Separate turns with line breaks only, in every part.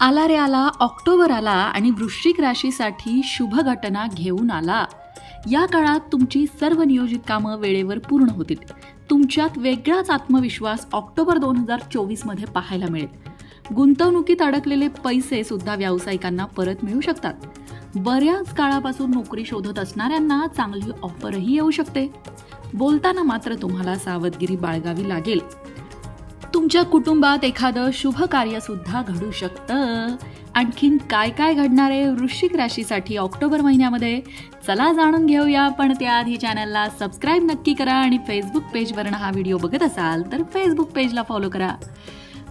आला रे आला ऑक्टोबर आला आणि वृश्चिक राशीसाठी शुभ घटना घेऊन आला. या काळात तुमची सर्व नियोजित कामं वेळेवर पूर्ण होतील. तुमच्यात वेगळाच आत्मविश्वास ऑक्टोबर दोन हजार चोवीसमध्ये पाहायला मिळेल. गुंतवणुकीत अडकलेले पैसे सुद्धा व्यावसायिकांना परत मिळू शकतात. बऱ्याच काळापासून नोकरी शोधत असणाऱ्यांना चांगली ऑफरही येऊ शकते. बोलताना मात्र तुम्हाला सावधगिरी बाळगावी लागेल. तुमच्या कुटुंबात एखादं शुभ कार्य सुद्धा घडू शकतं. आणखीन काय काय घडणार आहे वृश्चिक राशीसाठी ऑक्टोबर महिन्यामध्ये चला जाणून घेऊया. पण त्याआधी चॅनलला सबस्क्राईब नक्की करा आणि फेसबुक पेजवरनं हा व्हिडिओ बघत असाल तर फेसबुक पेजला फॉलो करा.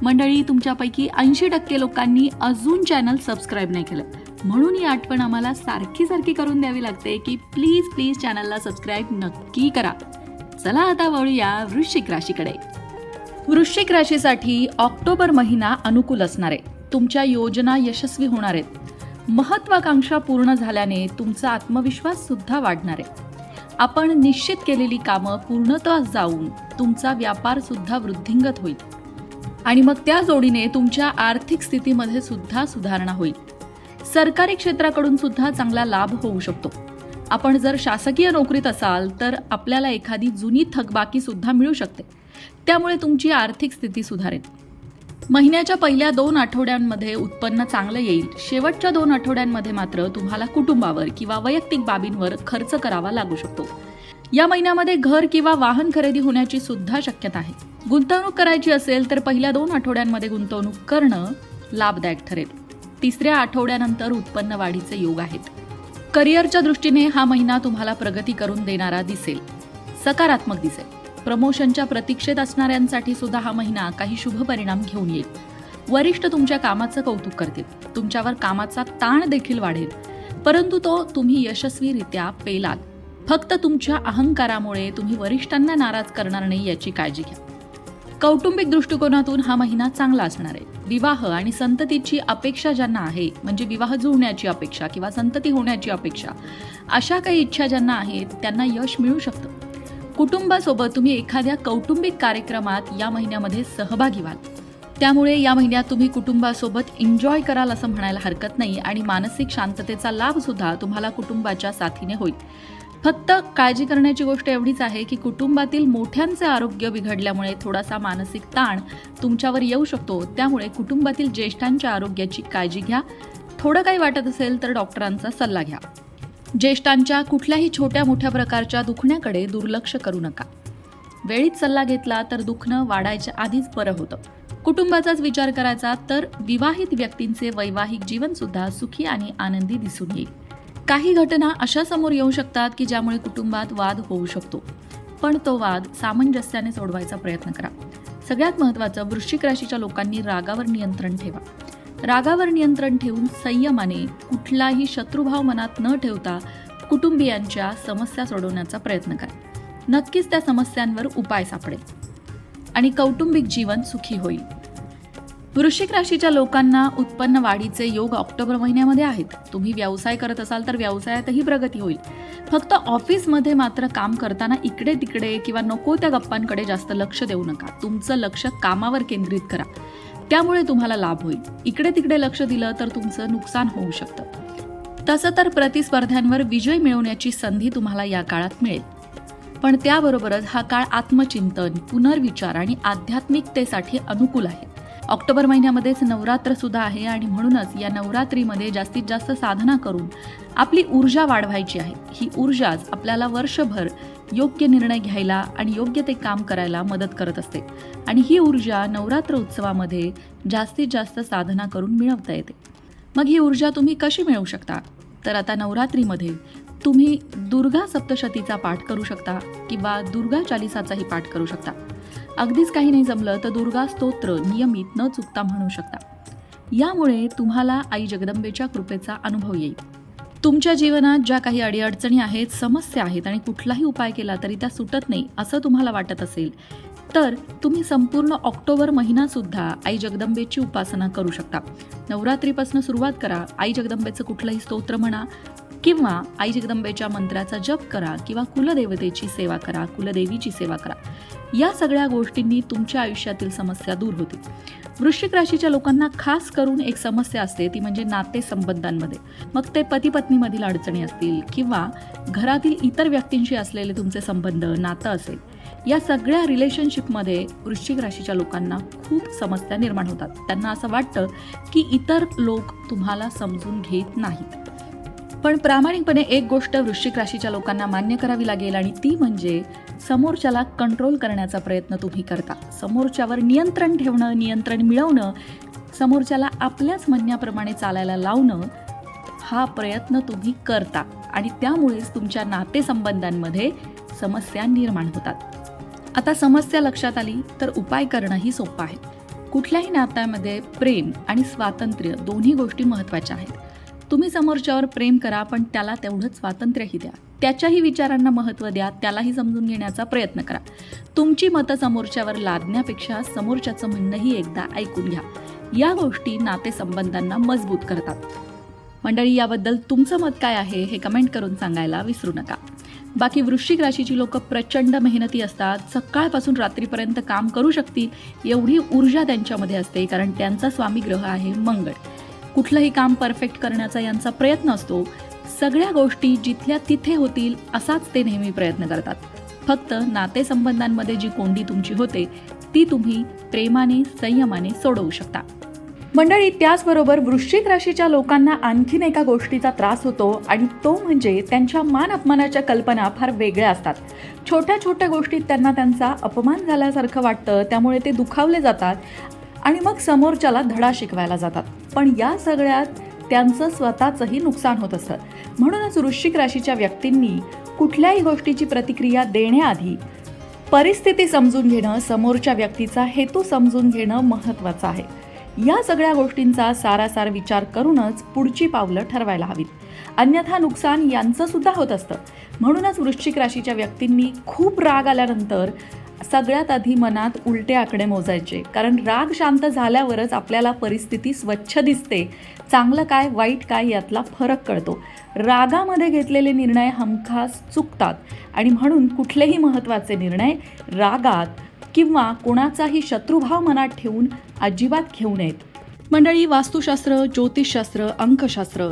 मंडळी तुमच्यापैकी ऐंशी टक्के लोकांनी अजून चॅनल सबस्क्राईब नाही केलं. म्हणून ही आठवण आम्हाला सारखी सारखी करून द्यावी लागते की प्लीज प्लीज चॅनलला सबस्क्राईब नक्की करा. चला आता वळूया वृश्चिक राशीकडे. वृश्चिक राशीसाठी ऑक्टोबर महिना अनुकूल असणार. आहे तुमच्या योजना यशस्वी होणार आहेत. महत्वाकांक्षा पूर्ण झाल्याने तुमचा आत्मविश्वास सुद्धा वाढणार आहे. आपण निश्चित केलेली कामं पूर्णतः जाऊन तुमचा व्यापार सुद्धा वृद्धिंगत होईल. आणि मग त्या जोडीने तुमच्या आर्थिक स्थितीमध्ये सुद्धा सुधारणा होईल. सरकारी क्षेत्राकडून सुद्धा चांगला लाभ होऊ शकतो. आपण जर शासकीय नोकरीत असाल तर आपल्याला एखादी जुनी थकबाकी सुद्धा मिळू शकते. त्यामुळे तुमची आर्थिक स्थिती सुधारेल. महिन्याच्या पहिल्या दोन आठवड्यांमध्ये उत्पन्न चांगलं येईल. शेवटच्या दोन आठवड्यांमध्ये मात्र तुम्हाला कुटुंबावर किंवा वैयक्तिक बाबींवर खर्च करावा लागू शकतो. या महिन्यामध्ये घर किंवा वाहन खरेदी होण्याची सुद्धा शक्यता आहे. गुंतवणूक करायची असेल तर पहिल्या दोन आठवड्यांमध्ये गुंतवणूक करणं लाभदायक ठरेल. तिसऱ्या आठवड्यानंतर उत्पन्न वाढीचे योग आहेत. करिअरच्या दृष्टीने हा महिना तुम्हाला प्रगती करून देणारा दिसेल. सकारात्मक दिसेल. प्रमोशनच्या प्रतीक्षेत असणाऱ्यांसाठी सुद्धा हा महिना काही शुभ परिणाम घेऊन येईल. वरिष्ठ तुमच्या कामाचं कौतुक करतील. तुमच्यावर कामाचा ताण देखील वाढेल. परंतु तो तुम्ही यशस्वीरित्या पेलाल फक्त तुमच्या अहंकारामुळे तुम्ही वरिष्ठांना नाराज करणार नाही याची काळजी घ्या. कौटुंबिक दृष्टिकोनातून हा महिना चांगला असणार आहे. विवाह आणि संततीची अपेक्षा ज्यांना आहे म्हणजे विवाह जुळण्याची अपेक्षा किंवा संतती होण्याची अपेक्षा अशा काही इच्छा ज्यांना आहेत त्यांना यश मिळू शकतं. कुटुंबासोबत तुम्ही एखाद्या कौटुंबिक कार्यक्रमात या महिन्यामध्ये सहभागी व्हाल. त्यामुळे या महिन्यात तुम्ही कुटुंबासोबत एन्जॉय कराल असं म्हणायला हरकत नाही आणि मानसिक शांततेचा लाभ सुद्धा तुम्हाला कुटुंबाच्या साथीने होईल. फक्त काळजी करण्याची गोष्ट एवढीच आहे की कुटुंबातील मोठ्यांचे आरोग्य बिघडल्यामुळे थोडासा मानसिक ताण तुमच्यावर येऊ शकतो. त्यामुळे कुटुंबातील ज्येष्ठांच्या आरोग्याची काळजी घ्या. थोडं काही वाटत असेल तर डॉक्टरांचा सल्ला घ्या. ज्येष्ठांच्या कुठल्याही छोट्या मोठ्या प्रकारच्या दुखण्याकडे दुर्लक्ष करू नका. वेळीच सल्ला घेतला तर दुखणं वाढायच्या आधीच बरं होतं. कुटुंबाचाच विचार करायचा तर विवाहित व्यक्तींचे वैवाहिक जीवन सुद्धा सुखी आणि आनंदी दिसून येईल. काही घटना अशा समोर येऊ शकतात की ज्यामुळे कुटुंबात वाद होऊ शकतो. पण तो वाद सामंजस्याने सोडवायचा प्रयत्न करा. सगळ्यात महत्त्वाचं वृश्चिक राशीच्या लोकांनी रागावर नियंत्रण ठेवा. रागावर नियंत्रण ठेवून संयमाने कुठलाही शत्रुभाव मनात न ठेवता कुटुंबियांच्या समस्या सोडवण्याचा प्रयत्न करा. नक्कीच त्या समस्यांवर उपाय सापडेल आणि कौटुंबिक जीवन सुखी होईल. वृश्चिक राशीच्या लोकांना उत्पन्न वाढीचे योग ऑक्टोबर महिन्यामध्ये आहेत. तुम्ही व्यवसाय करत असाल तर व्यवसायातही प्रगती होईल. फक्त ऑफिसमध्ये मात्र काम करताना इकडे तिकडे किंवा नको त्या गप्पांकडे जास्त लक्ष देऊ नका. तुमचं लक्ष कामावर केंद्रित करा. त्यामुळे तुम्हाला लाभ होईल. इकडे तिकडे लक्ष दिलं तर तुमचं नुकसान होऊ शकतं. तसं तर प्रतिस्पर्ध्यांवर विजय मिळवण्याची संधी तुम्हाला या काळात मिळेल. पण त्याबरोबरच हा काळ आत्मचिंतन पुनर्विचार आणि आध्यात्मिकतेसाठी अनुकूल आहे. ऑक्टोबर महिन्यामध्येच नवरात्र सुद्धा आहे आणि म्हणूनच या नवरात्रीमध्ये जास्तीत जास्त साधना करून आपली ऊर्जा वाढवायची आहे. ही ऊर्जाच आपल्याला वर्षभर योग्य निर्णय घ्यायला आणि योग्य ते काम करायला मदत करत असते. आणि ही ऊर्जा नवरात्र उत्सवामध्ये जास्तीत जास्त साधना करून मिळवता येते. मग ही ऊर्जा तुम्ही कशी मिळवू शकता? तर आता नवरात्रीमध्ये तुम्ही दुर्गा सप्तशतीचा पाठ करू शकता किंवा दुर्गा चालिसाचाही पाठ करू शकता. अगदीच काही नाही जमलं तर दुर्गा स्तोत्र नियमित न चुकता म्हणू शकता. यामुळे तुम्हाला आई जगदंबेच्या कृपेचा अनुभव येईल. तुमच्या जीवनात ज्या काही अडीअडचणी आहेत समस्या आहेत आणि कुठलाही उपाय केला तरी त्या सुटत नाही असं तुम्हाला वाटत असेल तर तुम्ही संपूर्ण ऑक्टोबर महिनासुद्धा आई जगदंबेची उपासना करू शकता. नवरात्रीपासून सुरुवात करा आई जगदंबेचं कुठलंही स्तोत्र म्हणा किंवा आई जगदंबेच्या मंत्राचा जप करा किंवा कुलदेवतेची सेवा करा कुलदेवीची सेवा करा. या सगळ्या गोष्टींनी तुमच्या आयुष्यातील समस्या दूर होतील. वृश्चिक राशीच्या लोकांना खास करून एक समस्या असते ती म्हणजे नातेसंबंधांमध्ये. मग ते पती पत्नीमधील अडचणी असतील किंवा घरातील इतर व्यक्तींशी असलेले तुमचे संबंध नातं असेल या सगळ्या रिलेशनशिपमध्ये वृश्चिक राशीच्या लोकांना खूप समस्या निर्माण होतात. त्यांना असं वाटतं की इतर लोक तुम्हाला समजून घेत नाहीत. पण प्रामाणिकपणे एक गोष्ट वृश्चिक राशीच्या लोकांना मान्य करावी लागेल आणि ती म्हणजे समोरच्याला कंट्रोल करण्याचा प्रयत्न तुम्ही करता. समोरच्यावर नियंत्रण ठेवणं नियंत्रण मिळवणं समोरच्याला आपल्याच म्हणण्याप्रमाणे चालायला लावणं हा प्रयत्न तुम्ही करता. आणि त्यामुळेच तुमच्या नातेसंबंधांमध्ये समस्या निर्माण होतात. आता समस्या लक्षात आली तर उपाय करणंही सोपं आहे. कुठल्याही नात्यामध्ये प्रेम आणि स्वातंत्र्य दोन्ही गोष्टी महत्त्वाच्या आहेत. तुम्ही समोरच्यावर प्रेम करा पण त्याला तेवढंच स्वातंत्र्यही द्या. त्याच्याही विचारांना महत्त्व द्या त्यालाही समजून घेण्याचा प्रयत्न करा. तुमची मतं समोरच्यावर लादण्यापेक्षा समोरच्याचं म्हणणंही एकदा ऐकून घ्या. या गोष्टी नातेसंबंधांना मजबूत करतात. मंडळी याबद्दल तुमचं मत काय आहे हे कमेंट करून सांगायला विसरू नका. बाकी वृश्चिक राशीची लोक प्रचंड मेहनती असतात सकाळपासून रात्रीपर्यंत काम करू शकतील एवढी ऊर्जा त्यांच्यामध्ये असते कारण त्यांचा स्वामी ग्रह आहे मंगळ. कुठलंही काम परफेक्ट करण्याचा यांचा प्रयत्न असतो सगळ्या गोष्टी जिथल्या तिथे होतील असाच ते नेहमी प्रयत्न करतात. फक्त नातेसंबंधांमध्ये जी कोंडी तुमची होते ती तुम्ही प्रेमाने संयमाने सोडवू शकता. मंडळी त्याचबरोबर वृश्चिक राशीच्या लोकांना आणखीन एका गोष्टीचा त्रास होतो आणि तो म्हणजे त्यांच्या मान अपमानाच्या कल्पना फार वेगळ्या असतात. छोट्या छोट्या गोष्टीत त्यांना त्यांचा अपमान झाल्यासारखं वाटतं त्यामुळे ते दुखावले जातात आणि मग समोरच्याला धडा शिकवायला जातात. पण या सगळ्यात त्यांचं स्वतःचंही नुकसान होत असतं. म्हणूनच वृश्चिक राशीच्या व्यक्तींनी कुठल्याही गोष्टीची प्रतिक्रिया देण्याआधी परिस्थिती समजून घेणं समोरच्या व्यक्तीचा हेतू समजून घेणं महत्त्वाचं आहे. या सगळ्या गोष्टींचा सारासार विचार करूनच पुढची पावलं ठरवायला हवीत. अन्यथा नुकसान यांचं सुद्धा होत असतं. म्हणूनच वृश्चिक राशीच्या व्यक्तींनी खूप राग आल्यानंतर सगळ्यात आधी मनात उलटे आकडे मोजायचे. कारण राग शांत झाल्यावरच आपल्याला परिस्थिती स्वच्छ दिसते. चांगलं काय वाईट काय यातला फरक कळतो. रागामध्ये घेतलेले निर्णय हमखास चुकतात. आणि म्हणून कुठलेही महत्त्वाचे निर्णय रागात किंवा कोणाचाही शत्रुभाव मनात ठेवून अजिबात घेऊ नयेत. मंडळी वास्तुशास्त्र ज्योतिषशास्त्र अंकशास्त्र